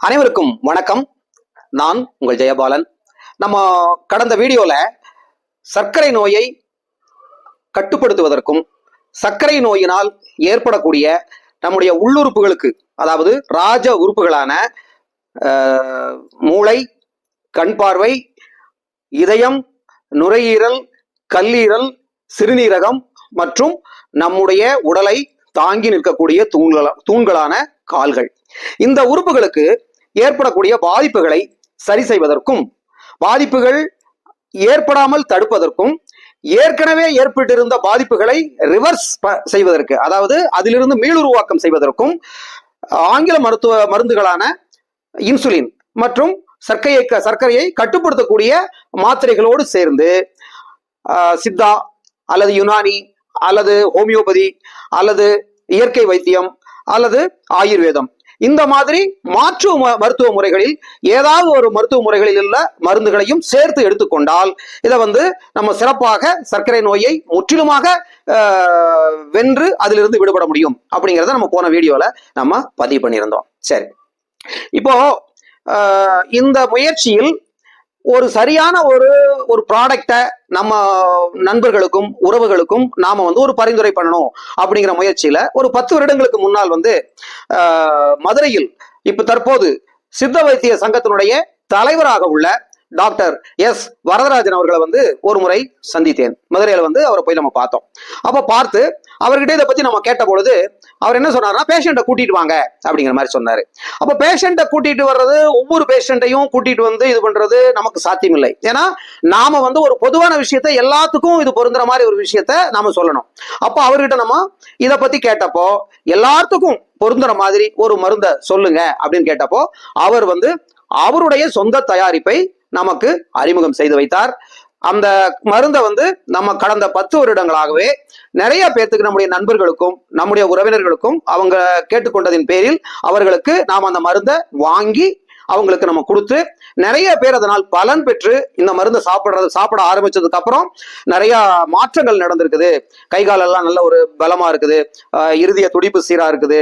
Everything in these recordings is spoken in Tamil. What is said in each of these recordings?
அனைவருக்கும் வணக்கம். நான் உங்கள் ஜெயபாலன். நம்ம கடந்த வீடியோவில் சர்க்கரை நோயை கட்டுப்படுத்துவதற்கும் சர்க்கரை நோயினால் ஏற்படக்கூடிய நம்முடைய உள்ளுறுப்புகளுக்கு அதாவது ராஜ உறுப்புகளான மூளை கண் பார்வை இதயம் நுரையீரல் கல்லீரல் சிறுநீரகம் மற்றும் நம்முடைய உடலை தாங்கி நிற்கக்கூடிய தூண்கள தூண்களான கால்கள். இந்த உறுப்புகளுக்கு ஏற்படக்கூடிய பாதிப்புகளை சரி செய்வதற்கும் பாதிப்புகள் ஏற்படாமல் தடுப்பதற்கும் ஏற்கனவே ஏற்பட்டிருந்த பாதிப்புகளை ரிவர்ஸ் செய்வதற்கு அதாவது அதிலிருந்து மீளுருவாக்கம் செய்வதற்கும் ஆங்கில மருத்துவ மருந்துகளான இன்சுலின் மற்றும் சர்க்கரையை சர்க்கரையை கட்டுப்படுத்தக்கூடிய மாத்திரைகளோடு சேர்ந்து ஆஹ், சித்தா அல்லது யுனானி அல்லது ஹோமியோபதி அல்லது இயற்கை வைத்தியம் அல்லது ஆயுர்வேதம். இந்த மாதிரி மாற்று ம- மருத்துவ முறைகளில் ஏதாவது ஒரு மருத்துவ முறைகளில் உள்ள மருந்துகளையும் சேர்த்து எடுத்துக்கொண்டால் இதை வந்து நம்ம சிறப்பாக சர்க்கரை நோயை முற்றிலுமாக ஆஹ், வென்று அதிலிருந்து விடுபட முடியும். அப்படிங்கிறத நம்ம போன வீடியோல நம்ம பதிவு பண்ணியிருந்தோம். சரி. இப்போ ஆஹ், இந்த முயற்சியில் ஒரு சரியான ஒரு ஒரு ப்ராடக்டை நம்ம நண்பர்களுக்கும் உறவுகளுக்கும் நாம வந்து ஒரு பரிந்துரை பண்ணணும் அப்படிங்கிற முயற்சியில ஒரு பத்து வருடங்களுக்கு முன்னால் வந்து ஆஹ், மதுரையில் இப்ப தற்போது சித்த வைத்திய சங்கத்தினுடைய தலைவராக உள்ள டாக்டர் எஸ். வரதராஜன் அவர்களை வந்து ஒரு முறை சந்தித்தேன். மதுரையில வந்து அவரை போய் நம்ம பார்த்தோம். அப்ப பார்த்து அவர்கிட்ட இதை பத்தி நம்ம கேட்ட பொழுது அவர் என்ன சொன்னார்னா பேஷண்ட்டை கூட்டிட்டு வாங்க அப்படிங்கிற மாதிரி சொன்னாரு. அப்ப பேஷண்ட்டை கூட்டிட்டு வர்றது ஒவ்வொரு பேஷண்ட்டையும் கூட்டிட்டு வந்து இது பண்றது நமக்கு சாத்தியமில்லை. ஏன்னா நாம வந்து ஒரு பொதுவான விஷயத்தை எல்லாத்துக்கும் இது பொருந்துற மாதிரி ஒரு விஷயத்த நாம சொல்லணும். அப்போ அவர்கிட்ட நம்ம இதை பத்தி கேட்டப்போ எல்லாத்துக்கும் பொருந்துற மாதிரி ஒரு மருந்தை சொல்லுங்க அப்படின்னு கேட்டப்போ அவர் வந்து அவருடைய சொந்த தயாரிப்பை நமக்கு அறிமுகம் செய்து வைத்தார். அந்த மருந்தை வந்து நம்ம கடந்த பத்து வருடங்களாகவே நிறைய பேர்த்துக்கு நம்முடைய நண்பர்களுக்கும் நம்முடைய உறவினர்களுக்கும் அவங்க கேட்டுக்கொண்டதின் பேரில் அவர்களுக்கு நாம் அந்த மருந்தை வாங்கி அவங்களுக்கு நம்ம கொடுத்து நிறைய பேர் அதனால் பலன் பெற்று இந்த மருந்தை சாப்பிட்றது சாப்பிட ஆரம்பிச்சதுக்கு அப்புறம் நிறைய மாற்றங்கள் நடந்திருக்குது. கை காலெல்லாம் நல்ல ஒரு பலமா இருக்குது. இறுதிய துடிப்பு சீரா இருக்குது.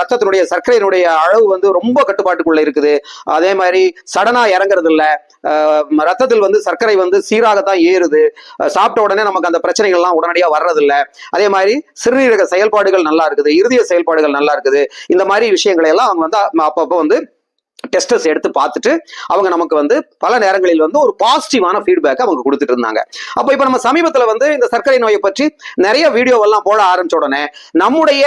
ரத்தத்தினுடைய சர்க்கரையினுடைய அளவு வந்து ரொம்ப கட்டுப்பாட்டுக்குள்ள இருக்குது. அதே மாதிரி சடனா இறங்குறது இல்லை ரத்தத்தில் வந்து சர்க்கரை வந்து சீராகத்தான் ஏறுது. சாப்பிட்ட உடனே நமக்கு அந்த பிரச்சனைகள்லாம் உடனடியாக வர்றதில்ல. அதே மாதிரி சிறுநீரக செயல்பாடுகள் நல்லா இருக்குது. இறுதிய செயல்பாடுகள் நல்லா இருக்குது. இந்த மாதிரி விஷயங்களை எல்லாம் அவங்க வந்து அப்பப்போ வந்து டெஸ்டர்ஸ் எடுத்து பார்த்துட்டு அவங்க நமக்கு வந்து பல நேரங்களில் வந்து ஒரு பாசிட்டிவான ஃபீட்பேக் அவங்க கொடுத்துட்டு இருந்தாங்க. அப்போ இப்போ நம்ம சமீபத்தில் வந்து இந்த சர்க்கரை நோயை பற்றி நிறைய வீடியோவெல்லாம் போட ஆரம்பிச்ச உடனே நம்முடைய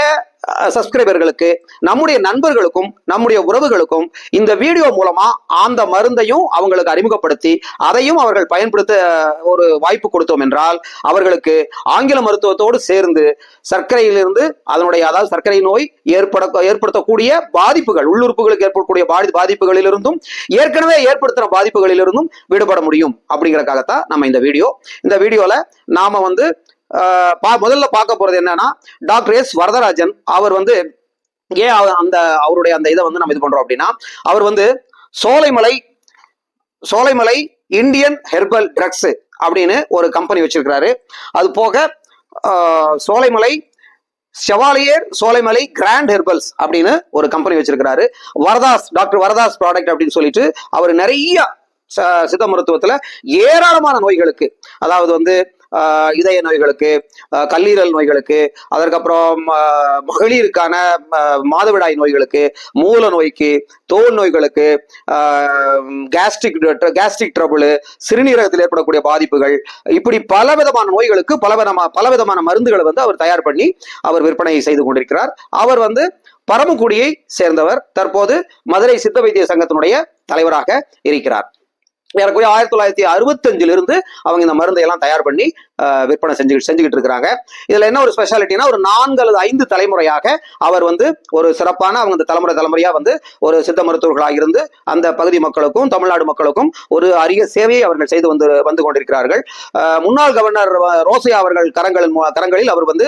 சப்ஸ்கிரைபர்களுக்கு நம்முடைய நண்பர்களுக்கும் நம்முடைய உறவுகளுக்கும் இந்த வீடியோ மூலமா அந்த மருந்தையும் அவங்களுக்கு அறிமுகப்படுத்தி அதையும் அவர்கள் பயன்படுத்த ஒரு வாய்ப்பு கொடுத்தோம் என்றால் அவர்களுக்கு ஆங்கில மருத்துவத்தோடு சேர்ந்து சர்க்கரையிலிருந்து அதனுடைய அதாவது சர்க்கரை நோய் ஏற்பட ஏற்படுத்தக்கூடிய பாதிப்புகள் உள்ளுறுப்புகளுக்கு ஏற்படக்கூடிய பாதி பாதிப்புகளிலிருந்தும் ஏற்கனவே ஏற்படுத்துகிற பாதிப்புகளிலிருந்தும் விடுபட முடியும். அப்படிங்கிறக்காகத்தான் நம்ம இந்த வீடியோ இந்த வீடியோல நாம வந்து முதல்ல பார்க்க போறது என்னன்னா டாக்டர் எஸ் வரதராஜன் அவர் வந்து ஏன் அந்த அவருடைய அந்த இதை வந்து நம்ம இது பண்றோம் அப்படின்னா அவர் வந்து Solaimalai Solaimalai Indian herbal drugs அப்படின்னு ஒரு கம்பெனி வச்சிருக்கிறாரு. அது போக Solaimalai chevalier Solaimalai grand herbals அப்படின்னு ஒரு கம்பெனி வச்சிருக்கிறாரு. வரதாஸ் டாக்டர் வரதாஸ் ப்ராடக்ட் அப்படின்னு சொல்லிட்டு அவர் நிறைய ச- சித்த மருத்துவத்துல ஏராளமான நோய்களுக்கு அதாவது வந்து இதய நோய்களுக்கு கல்லீரல் நோய்களுக்கு அதற்கப்புறம் மகளிருக்கான மாதவிடாய் நோய்களுக்கு மூல நோய்க்கு தோல் நோய்களுக்கு கேஸ்ட்ரிக் கேஸ்ட்ரிக் ட்ரபுள் சிறுநீரகத்தில் ஏற்படக்கூடிய பாதிப்புகள் இப்படி பல விதமான நோய்களுக்கு பல விதமான பல விதமான மருந்துகளை வந்து அவர் தயார் பண்ணி அவர் விற்பனை செய்து கொண்டிருக்கிறார். அவர் வந்து பரமக்குடியை சேர்ந்தவர். தற்போது மதுரை சித்த வைத்திய சங்கத்தினுடைய தலைவராக இருக்கிறார். ஏறக்குறைய ஆயிரத்தி தொள்ளாயிரத்தி அறுபத்தஞ்சுல இருந்து அவங்க இந்த மருந்தை எல்லாம் தயார் பண்ணி ஆஹ், விற்பனை செஞ்சு செஞ்சுக்கிட்டு இருக்கிறாங்க. இதுல என்ன ஒரு ஸ்பெஷாலிட்டினா ஒரு நான்கு அல்லது ஐந்து தலைமுறையாக அவர் வந்து ஒரு சிறப்பான அவங்க இந்த தலைமுறை தலைமுறையா வந்து ஒரு சித்த மருத்துவர்களாக இருந்து அந்த பகுதி மக்களுக்கும் தமிழ்நாடு மக்களுக்கும் ஒரு அரிய சேவையை அவர்கள் செய்து வந்து வந்து கொண்டிருக்கிறார்கள். முன்னாள் கவர்னர் ரோசையா அவர்கள் கரங்களின் கரங்களில் அவர் வந்து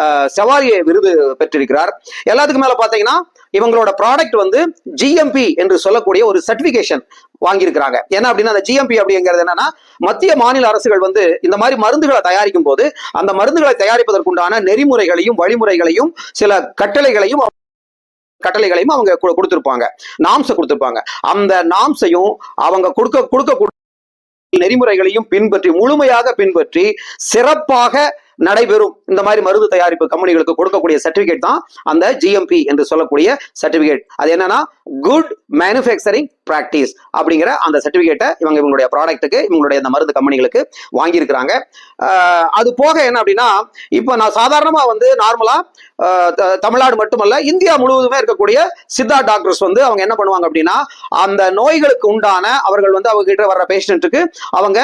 ஆஹ், செவாலிய விருது பெற்றிருக்கிறார். எல்லாத்துக்கும் மேல பாத்தீங்கன்னா இவங்களோட ப்ராடக்ட் வந்து ஜிஎம்பி என்று சொல்லக்கூடிய ஒரு சர்டிபிகேஷன் வாங்கியிருக்கிறாங்க. ஏன்னா அப்படின்னா அந்த ஜிஎம்பி அப்படிங்கிறது என்னன்னா மத்திய மாநில அரசுகள் வந்து இந்த மாதிரி மருந்துகளை தயாரிக்கும் போது அந்த மருந்துகளை தயாரிப்பதற்குண்டான நெறிமுறைகளையும் வழிமுறைகளையும் சில கட்டளைகளையும் கட்டளைகளையும் அவங்க கு- கொடுத்திருப்பாங்க. நாம்ஸை கொடுத்திருப்பாங்க. அந்த நாம்ஸையும் அவங்க கொடுக்க கொடுக்க நெறிமுறைகளையும் பின்பற்றி முழுமையாக பின்பற்றி சிறப்பாக நடைபெறும். இந்த மாதிரி மருந்து தயாரிப்பு கம்பெனிகளுக்கு கொடுக்கக்கூடிய சர்டிபிகேட் தான் அந்த ஜிஎம்பி என்று சொல்லக்கூடிய சர்டிபிகேட் அது என்னன்னா குட் மேனுஃபேக்சரிங் பிராக்டிஸ் அப்படிங்கிற அந்த சர்டிஃபிகேட்டை இவங்க இவங்களுடைய ப்ராடக்ட்டுக்கு இவங்களுடைய அந்த மருந்து கம்பெனிகளுக்கு வாங்கியிருக்கிறாங்க. அது போக என்ன அப்படின்னா இப்போ நான் சாதாரணமாக வந்து நார்மலாக தமிழ்நாடு மட்டுமல்ல இந்தியா முழுவதுமே இருக்கக்கூடிய சித்தா டாக்டர்ஸ் வந்து அவங்க என்ன பண்ணுவாங்க அப்படின்னா அந்த நோய்களுக்கு உண்டான அவர்கள் வந்து அவங்க கிட்ட வர்ற பேஷண்ட்டுக்கு அவங்க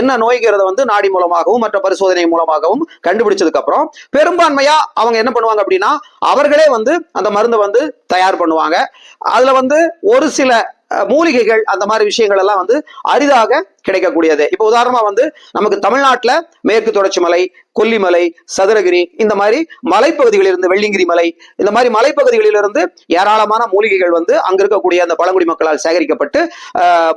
என்ன நோய்கிறத வந்து நாடி மூலமாகவும் மற்ற பரிசோதனை மூலமாகவும் கண்டுபிடிச்சதுக்கு அப்புறம் பெரும்பான்மையா அவங்க என்ன பண்ணுவாங்க அப்படின்னா அவர்களே வந்து அந்த மருந்தை வந்து தயார் பண்ணுவாங்க. அதுல வந்து ஒரு சில மூலிகைகள் அந்த மாதிரி விஷயங்கள் எல்லாம் வந்து அரிதாக கிடைக்கக்கூடியது. இப்போ உதாரணமா வந்து நமக்கு தமிழ்நாட்டுல மேற்கு தொடர்ச்சி மலை கொல்லிமலை சதுரகிரி இந்த மாதிரி மலைப்பகுதிகளிலிருந்து வெள்ளிங்கிரி மலை இந்த மாதிரி மலைப்பகுதிகளிலிருந்து ஏராளமான மூலிகைகள் வந்து அங்க இருக்கக்கூடிய அந்த பழங்குடி மக்களால் சேகரிக்கப்பட்டு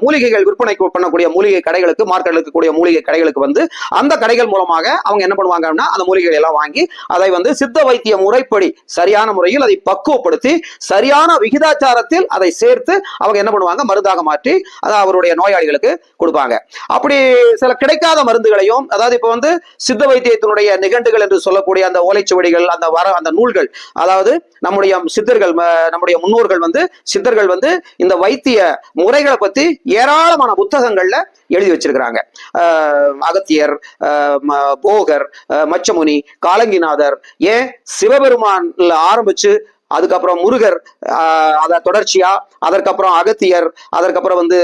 மூலிகைகள் விற்பனை பண்ணக்கூடிய மூலிகை கடைகளுக்கு மார்க்கெட்ல இருக்கக்கூடிய மூலிகை கடைகளுக்கு வந்து அந்த கடைகள் மூலமாக அவங்க என்ன பண்ணுவாங்க அப்படின்னா அந்த மூலிகை எல்லாம் வாங்கி அதை வந்து சித்த வைத்திய முறைப்படி சரியான முறையில் அதை பக்குவப்படுத்தி சரியான விகிதாச்சாரத்தில் அதை சேர்த்து அவங்க என்ன பண்ணுவாங்க? மருந்தாக மாற்றி அதை அவருடைய நோயாளிகளுக்கு கொடுப்பாங்க. அப்படி சில கிடைக்காத மருந்துகளையும் அதாவது இப்போ வந்து சித்த வைத்தியத்தினுடைய நிகண்டுகள் என்று சொல்லக்கூடிய அந்த ஓலைச்சுவடிகள் அந்த வர அந்த நூல்கள் அதாவது நம்முடைய சித்தர்கள் நம்முடைய முன்னோர்கள் வந்து சித்தர்கள் வந்து இந்த வைத்திய முறைகளை பத்தி ஏராளமான புத்தகங்கள்ல எழுதி வச்சிருக்கிறாங்க. ஆஹ் அகத்தியர் ஆஹ் போகர் மச்சமுனி காலங்கிநாதர் ஏன் சிவபெருமான்ல ஆரம்பிச்சு அதுக்கப்புறம் முருகர் அதை தொடர்ச்சியா அதற்கப்புறம் அகத்தியர் அதற்கப்புறம் வந்து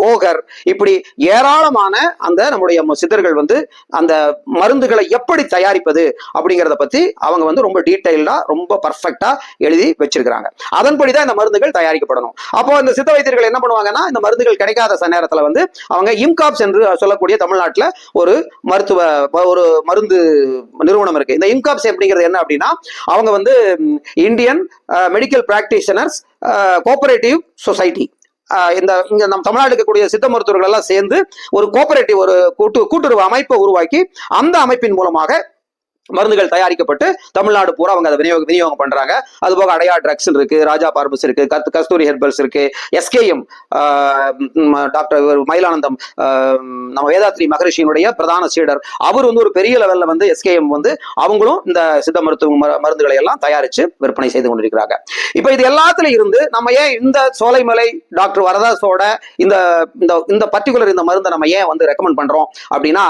போகர் இப்படி ஏராளமான அந்த நம்முடைய சித்தர்கள் வந்து அந்த மருந்துகளை எப்படி தயாரிப்பது அப்படிங்கிறத பத்தி அவங்க வந்து ரொம்ப டீட்டெயில்டா ரொம்ப பர்ஃபெக்டா எழுதி வச்சிருக்கிறாங்க. அதன்படி தான் இந்த மருந்துகள் தயாரிக்கப்படணும். அப்போ இந்த சித்த வைத்தியர்கள் என்ன பண்ணுவாங்கன்னா இந்த மருந்துகள் கிடைக்காத ச- நேரத்துல வந்து அவங்க இம்காப்ஸ் என்று சொல்லக்கூடிய தமிழ்நாட்டில் ஒரு மருத்துவ ஒரு மருந்து நிறுவனம் இருக்கு. இந்த இம்காப்ஸ் அப்படிங்கிறது என்ன அப்படின்னா அவங்க வந்து Indian medical practitioners cooperative society இந்த இங்க நம் தமிழ்நாடு இருக்கக்கூடிய சித்த மருத்துவர்கள் எல்லாம் சேர்ந்து ஒரு கோஆபரேட்டிவ் ஒரு கூட்டு கூட்டுறவு அமைப்பை உருவாக்கி அந்த அமைப்பின் மூலமாக மருந்துகள் தயாரிக்கப்பட்டு தமிழ்நாடு பூரா அவங்க அதை விநியோக விநியோகம் பண்றாங்க. அது போக அடையா ட்ரக்ஸ் இருக்கு ராஜா பார்மஸ் இருக்கு கத் கஸ்தூரி ஹெர்பல்ஸ் இருக்கு எஸ்கேஎம் டாக்டர் மயிலானந்தம் ஆஹ் நம்ம வேதாத்ரி மகரிஷியினுடைய பிரதான சீடர். அவர் வந்து ஒரு பெரிய லெவல்ல வந்து எஸ்கேஎம் வந்து அவங்களும் இந்த சித்த மருத்துவ மருந்துகளை எல்லாம் தயாரிச்சு விற்பனை செய்து கொண்டிருக்கிறாங்க. இப்ப இது எல்லாத்துல இருந்து நம்ம ஏன் இந்த சோலைமலை டாக்டர் வரதாசோட இந்த இந்த இந்த பர்டிகுலர் இந்த மருந்தை நம்ம ஏன் வந்து ரெக்கமெண்ட் பண்றோம் அப்படின்னா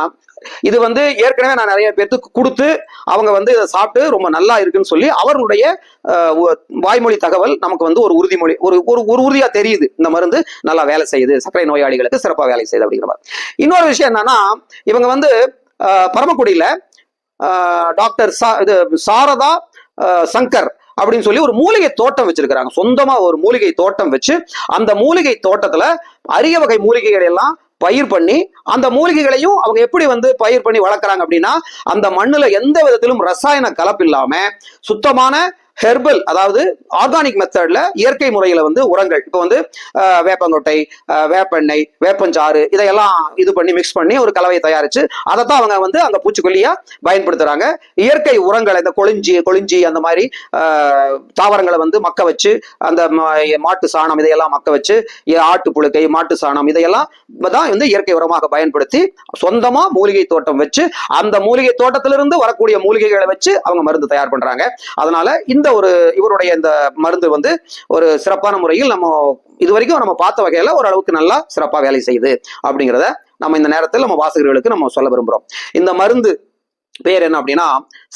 இது வந்து ஏற்கனவே நான் நிறைய பேர்த்துக்கு கொடுத்து அவங்க வந்து இதை சாப்பிட்டு ரொம்ப நல்லா இருக்குன்னு சொல்லி அவர்களுடைய வாய்மொழி தகவல் நமக்கு வந்து ஒரு உறுதிமொழி ஒரு ஒரு ஒரு உறுதியா தெரியுது. இந்த மருந்து நல்லா வேலை செய்யுது சர்க்கரை நோயாளிகளுக்கு சிறப்பா வேலை செய்யுது அப்படிங்கிற மாதிரி. இன்னொரு விஷயம் என்னன்னா இவங்க வந்து பரமக்குடியில் பரமக்குடியில டாக்டர் சா இது சாரதா அஹ், சங்கர் அப்படின்னு சொல்லி ஒரு மூலிகை தோட்டம் வச்சிருக்கிறாங்க. சொந்தமா ஒரு மூலிகை தோட்டம் வச்சு அந்த மூலிகை தோட்டத்துல அரிய வகை மூலிகைகள் எல்லாம் பயிர் பண்ணி அந்த மூலிகைகளையும் அவங்க எப்படி வந்து பயிர் பண்ணி வளர்க்குறாங்க அப்படின்னா அந்த மண்ணில் எந்த விதத்திலும் ரசாயன கலப்பு இல்லாமல் சுத்தமான ஹெர்பல் அதாவது ஆர்கானிக் மெத்தட்ல இயற்கை முறையில வந்து உரங்கள். இப்போ வந்து வேப்பங்கொட்டை வேப்பெண்ணெய் வேப்பஞ்சாறு இதையெல்லாம் இது பண்ணி மிக்ஸ் பண்ணி ஒரு கலவையை தயாரிச்சு அதை தான் அவங்க வந்து அந்த பூச்சிக்கொல்லியா பயன்படுத்துறாங்க. இயற்கை உரங்களை இந்த கொளிஞ்சி கொளிஞ்சி அந்த மாதிரி தாவரங்களை வந்து மக்க வச்சு அந்த மாட்டு சாணம் இதையெல்லாம் மக்க வச்சு ஆட்டு புழுக்கை மாட்டு சாணம் இதையெல்லாம் தான் வந்து இயற்கை உரமாக பயன்படுத்தி சொந்தமா மூலிகை தோட்டம் வச்சு அந்த மூலிகை தோட்டத்திலிருந்து வரக்கூடிய மூலிகைகளை வச்சு அவங்க மருந்து தயார் பண்றாங்க. அதனால இந்த இந்த ஒரு இவருடைய இந்த மருந்து வந்து ஒரு சிறப்பான முறையில் நம்ம இது வரைக்கும் நம்ம பார்த்த வகையில ஓரளவுக்கு நல்லா சிறப்பா வேலை செய்யுது அப்படிங்கிறத நம்ம இந்த நேரத்தில் நம்ம வாசகர்களுக்கு நம்ம சொல்ல விரும்புறோம். இந்த மருந்து பேர் என்ன அப்படின்னா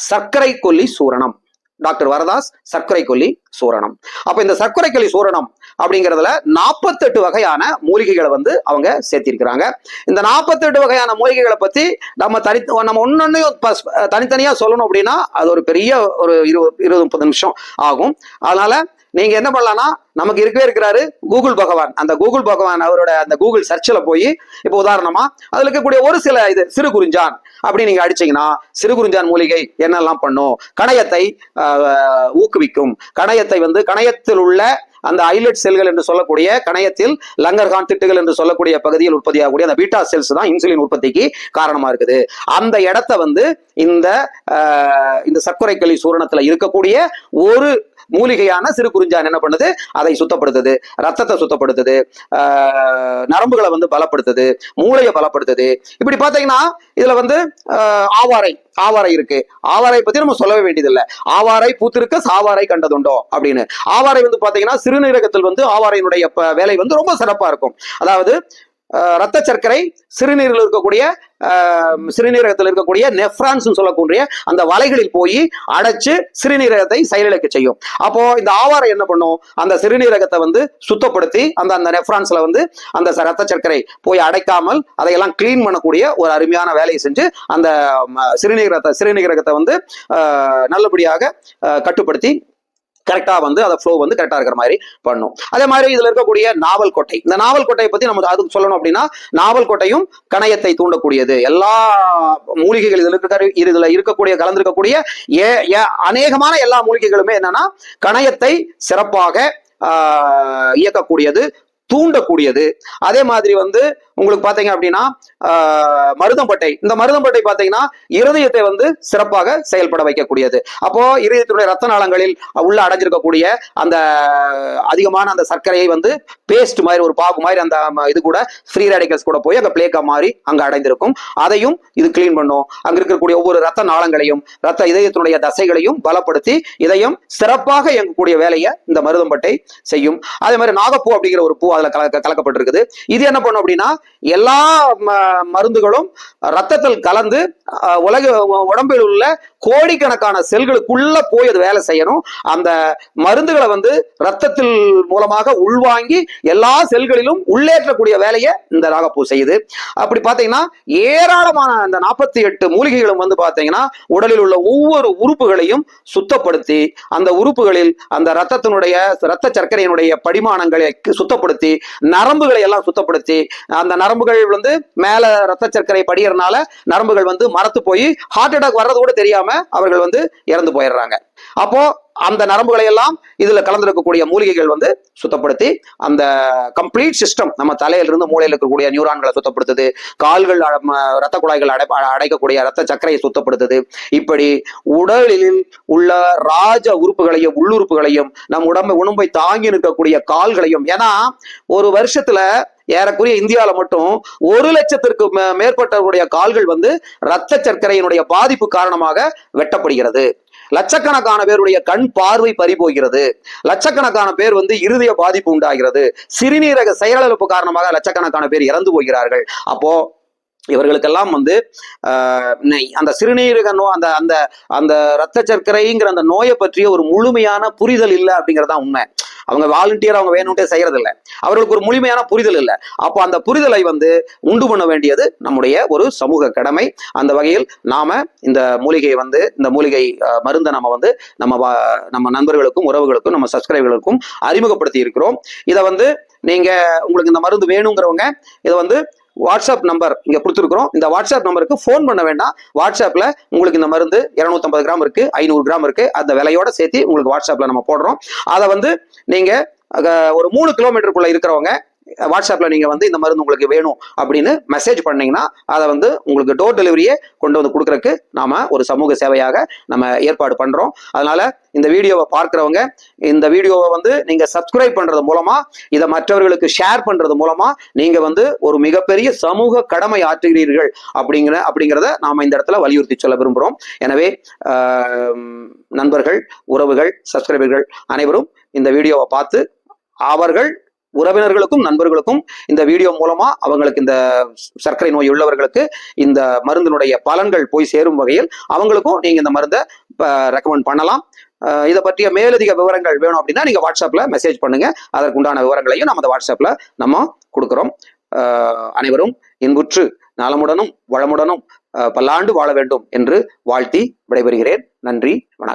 சர்க்கரை கொல்லி சூரணம். டாக்டர் வரதாஸ் சர்க்கரை கொல்லி சூரணம். அப்ப இந்த சர்க்கரை கொல்லி சூரணம் அப்படிங்கிறதுல நாற்பத்தெட்டு வகையான மூலிகைகளை வந்து அவங்க சேர்த்திருக்கிறாங்க. இந்த நாற்பத்தெட்டு வகையான மூலிகைகளை பத்தி நம்ம தனி நம்ம ஒன்னொன்னையும் தனித்தனியா சொல்லணும் அப்படின்னா அது ஒரு பெரிய ஒரு இருபது இருபது முப்பது நிமிஷம் ஆகும். அதனால நீங்க என்ன பண்ணலாம்னா நமக்கு இருக்கவே இருக்கிறாரு கூகுள் பகவான். அந்த கூகுள் பகவான் அவரோட அந்த கூகுள் சர்ச்சில் போய் இப்போ உதாரணமா அதுல இருக்கக்கூடிய ஒரு சில இது சிறு குறிஞ்சான் அப்படி நீங்க அடிச்சீங்கன்னா சிறு குறிஞ்சான் மூலிகை என்னெல்லாம் பண்ணும்? கணையத்தை ஊக்குவிக்கும். கணையத்தை வந்து கணையத்தில் உள்ள அந்த ஐலட் செல்கள் என்று சொல்லக்கூடிய கணையத்தில் லங்கர் கான் திட்டுகள் என்று சொல்லக்கூடிய பகுதியில் உற்பத்தியாகக்கூடிய அந்த பீட்டா செல்ஸ் தான் இன்சுலின் உற்பத்திக்கு காரணமா இருக்குது. அந்த இடத்த வந்து இந்த இந்த சர்க்கரை களி சூரணத்துல இருக்கக்கூடிய ஒரு மூலிகையான சிறு குறிஞ்சான் என்ன பண்ணுது? அதை சுத்தப்படுத்துது. ரத்தத்தை சுத்தப்படுத்துது. ஆஹ் நரம்புகளை வந்து பலப்படுத்துது. மூளையை பலப்படுத்துது. இப்படி பார்த்தீங்கன்னா இதுல வந்து ஆஹ் ஆவாரை ஆவாரை இருக்கு. ஆவாரை பத்தி நம்ம சொல்லவே வேண்டியதில்லை. ஆவாரை பூத்திருக்க சாவாரை கண்டதுண்டோ அப்படின்னு. ஆவாரை வந்து பாத்தீங்கன்னா சிறுநீரகத்தில் வந்து ஆவாரையினுடைய வேலை வந்து ரொம்ப சிறப்பா இருக்கும். அதாவது ரத்த சர்க்கரை சிறுநீரில் இருக்கக்கூடிய சிறுநீரகத்தில் இருக்கக்கூடிய நெஃப்ரான்ஸ் சொல்லக்கூடிய அந்த வலைகளில் போய் அடைச்சு சிறுநீரகத்தை செயலிழக்க செய்யும். அப்போ இந்த ஆவாரம் என்ன பண்ணும்? அந்த சிறுநீரகத்தை வந்து சுத்தப்படுத்தி அந்த அந்த நெஃப்ரான்ஸ்ல வந்து அந்த ரத்த சர்க்கரை போய் அடைக்காமல் அதையெல்லாம் கிளீன் பண்ணக்கூடிய ஒரு அருமையான வேலையை செஞ்சு அந்த சிறுநீரகத்தை சிறுநீரகத்தை வந்து நல்லபடியாக கட்டுப்படுத்தி கரெக்டா வந்து அதை ஃப்ளோ வந்து கரெக்டா இருக்கிற மாதிரி பண்ணும். அதே மாதிரி இதுல இருக்கக்கூடிய நாவல் கொட்டை. இந்த நாவல் கொட்டையை பத்தி நம்ம அதுக்கு சொல்லணும் அப்படின்னா நாவல் கொட்டையும் கணையத்தை தூண்டக்கூடியது. எல்லா மூலிகைகள் இதுல இருக்க இதுல இருக்கக்கூடிய கலந்திருக்கக்கூடிய ஏ ஏ- அநேகமான எல்லா மூலிகைகளுமே என்னன்னா கணையத்தை சிறப்பாக ஆஹ், இயக்கக்கூடியது தூண்டக்கூடியது. அதே மாதிரி வந்து உங்களுக்கு பாத்தீங்க அப்படின்னா மருதம்பட்டை. இந்த மருதம்பட்டை பாத்தீங்கன்னா இருதயத்தை வந்து சிறப்பாக செயல்பட வைக்கக்கூடியது. அப்போ இருதயத்தினுடைய ரத்த நாளங்களில் உள்ள அடைஞ்சிருக்கக்கூடிய அந்த அதிகமான அந்த சர்க்கரையை வந்து பேஸ்ட் மாதிரி ஒரு பாகு மாதிரி அந்த ம, இது கூட ஃப்ரீ ரேடிக்கல்ஸ் கூட போய் அங்க பிளேக்கா மாதிரி அங்க அடைந்திருக்கும். அதையும் இது கிளீன் பண்ணும். அங்க இருக்கக்கூடிய ஒவ்வொரு ரத்த நாளங்களையும் ரத்த இதயத்தினுடைய தசைகளையும் பலப்படுத்தி இதயம் சிறப்பாக இயங்கக்கூடிய வேலையை இந்த மருதம்பட்டை செய்யும். அதே மாதிரி நாகப்பூ அப்படிங்கிற ஒரு பூ அதுல கலக்க கலக்கப்பட்டிருக்குது. இது என்ன பண்ணும் அப்படின்னா எல்லா ம- மருந்துகளும் ரத்தத்தில் கலந்து உலக உடம்பில் உள்ள கோடிக்கணக்கான செல்களுக்குள்ள போய் அது வேலை செய்யணும். அந்த மருந்துகளை வந்து ரத்தத்தில் மூலமாக உள்வாங்கி எல்லா செல்களிலும் உள்ளேற்றக்கூடிய வேலையை இந்த ராகப்பூ செய்யுது. அப்படி பார்த்தீங்கன்னா ஏராளமான அந்த நாற்பத்தி எட்டு மூலிகைகளும் வந்து பார்த்தீங்கன்னா உடலில் உள்ள ஒவ்வொரு உறுப்புகளையும் சுத்தப்படுத்தி அந்த உறுப்புகளில் அந்த ரத்தத்தினுடைய ரத்த சர்க்கரையினுடைய படிமானங்களை சுத்தப்படுத்தி நரம்புகளை எல்லாம் சுத்தப்படுத்தி அந்த நரம்புகள் வந்து மேல ரத்த சர்க்கரை படியறனால நரம்புகள் வந்து மரத்து போய் ஹார்ட் அட்டாக் வர்றது கூட தெரியாம அவர்கள் வந்து இறந்து போயிடுறாங்க. அப்போ அந்த நரம்புகளை எல்லாம் இதுல கலந்திருக்கக்கூடிய மூலிகைகள் வந்து சுத்தப்படுத்தி அந்த கம்ப்ளீட் சிஸ்டம் நம்ம தலையில இருந்து மூளையில இருக்கக்கூடிய நியூரான்களை சுத்தப்படுத்துது. கால்கள் ரத்த குழாய்கள் அடை அடைக்கக்கூடிய ரத்த சக்கரையை சுத்தப்படுத்துது. இப்படி உடலில் உள்ள ராஜ உறுப்புகளையும் உள்ளுறுப்புகளையும் நம் உடம்பை உடம்பை தாங்கி நிற்கக்கூடிய கால்களையும் ஏன்னா ஒரு வருஷத்துல ஏறக்குறைய இந்தியாவில் மட்டும் ஒரு லட்சத்திற்கு மே- மேற்பட்டவருடைய கால்கள் வந்து ரத்த சர்க்கரையினுடைய பாதிப்பு காரணமாக வெட்டப்படுகிறது. லட்சக்கணக்கான பேருடைய கண் பார்வை பறிபோகிறது. லட்சக்கணக்கான பேர் வந்து இருதய பாதிப்பு உண்டாகிறது. சிறுநீரக செயலிழப்பு காரணமாக லட்சக்கணக்கான பேர் இறந்து போகிறார்கள். அப்போ இவர்களுக்கெல்லாம் வந்து ஆஹ், நெய்- அந்த சிறுநீரக நோ அந்த அந்த அந்த ரத்த சர்க்கரைங்கிற அந்த நோயை பற்றிய ஒரு முழுமையான புரிதல் இல்லை அப்படிங்கிறதா உண்மை. அவங்க வாலண்டியர் அவங்க வேணும்ட்டே செய்யறது இல்லை அவர்களுக்கு ஒரு முழுமையான புரிதல் இல்லை. அப்போ அந்த புரிதலை வந்து உண்டு பண்ண வேண்டியது நம்முடைய ஒரு சமூக கடமை. அந்த வகையில் நாம இந்த மூலிகையை வந்து இந்த மூலிகை மருந்தை நம்ம வந்து நம்ம நம்ம நண்பர்களுக்கும் உறவுகளுக்கும் நம்ம சப்ஸ்கிரைபர்களுக்கும் அறிமுகப்படுத்தி இருக்கிறோம் இதை வந்து நீங்க உங்களுக்கு இந்த மருந்து வேணுங்கிறவங்க இதை வந்து வாட்ஸ்அப் நம்பர் இங்க கொடுத்துருக்குறோம். இந்த வாட்ஸ்அப் நம்பருக்கு ஃபோன் பண்ண வேண்டாம். வாட்ஸ்அப்ல உங்களுக்கு இந்த மருந்து 250 கிராம் இருக்கு ஐநூறு கிராம் இருக்கு. அந்த விலையோட சேர்த்து உங்களுக்கு வாட்ஸ்அப்ல நம்ம போடுறோம். அதை வந்து நீங்க ஒரு மூணு கிலோமீட்டருக்குள்ள இருக்கிறவங்க வாட்ஸ்அப்பில் நீங்கள் வந்து இந்த மருந்து உங்களுக்கு வேணும் அப்படின்னு மெசேஜ் பண்ணிங்கன்னா அதை வந்து உங்களுக்கு டோர் டெலிவரியே கொண்டு வந்து கொடுக்குறக்கு நாம ஒரு சமூக சேவையாக நம்ம ஏற்பாடு பண்ணுறோம் அதனால் இந்த வீடியோவை பார்க்குறவங்க இந்த வீடியோவை வந்து நீங்கள் சப்ஸ்கிரைப் பண்ணுறது மூலமாக இதை மற்றவர்களுக்கு ஷேர் பண்ணுறது மூலமாக நீங்கள் வந்து ஒரு மிகப்பெரிய சமூக கடமை ஆற்றுகிறீர்கள் அப்படிங்கிற அப்படிங்கிறத நாம் இந்த இடத்துல வலியுறுத்தி சொல்ல விரும்புகிறோம் எனவே நண்பர்கள் உறவுகள் சப்ஸ்கிரைபர்கள் அனைவரும் இந்த வீடியோவை பார்த்து அவர்கள் உறவினர்களுக்கும் நண்பர்களுக்கும் இந்த வீடியோ மூலமா அவங்களுக்கு இந்த சர்க்கரை நோய் உள்ளவர்களுக்கு இந்த மருந்தினுடைய பலன்கள் போய் சேரும் வகையில் அவங்களுக்கும் நீங்க இந்த மருந்தை ரெக்கமெண்ட் பண்ணலாம். இதை பற்றிய மேலதிக விவரங்கள் வேணும் அப்படின்னா நீங்க வாட்ஸ்அப்ல மெசேஜ் பண்ணுங்க. அதற்குண்டான விவரங்களையும் நம்ம அந்த வாட்ஸ்அப்ல நம்ம கொடுக்குறோம். அனைவரும் இன்புற்று நலமுடனும் வளமுடனும் அஹ் பல்லாண்டு வாழ வேண்டும் என்று வாழ்த்தி விடைபெறுகிறேன். நன்றி வணக்கம்.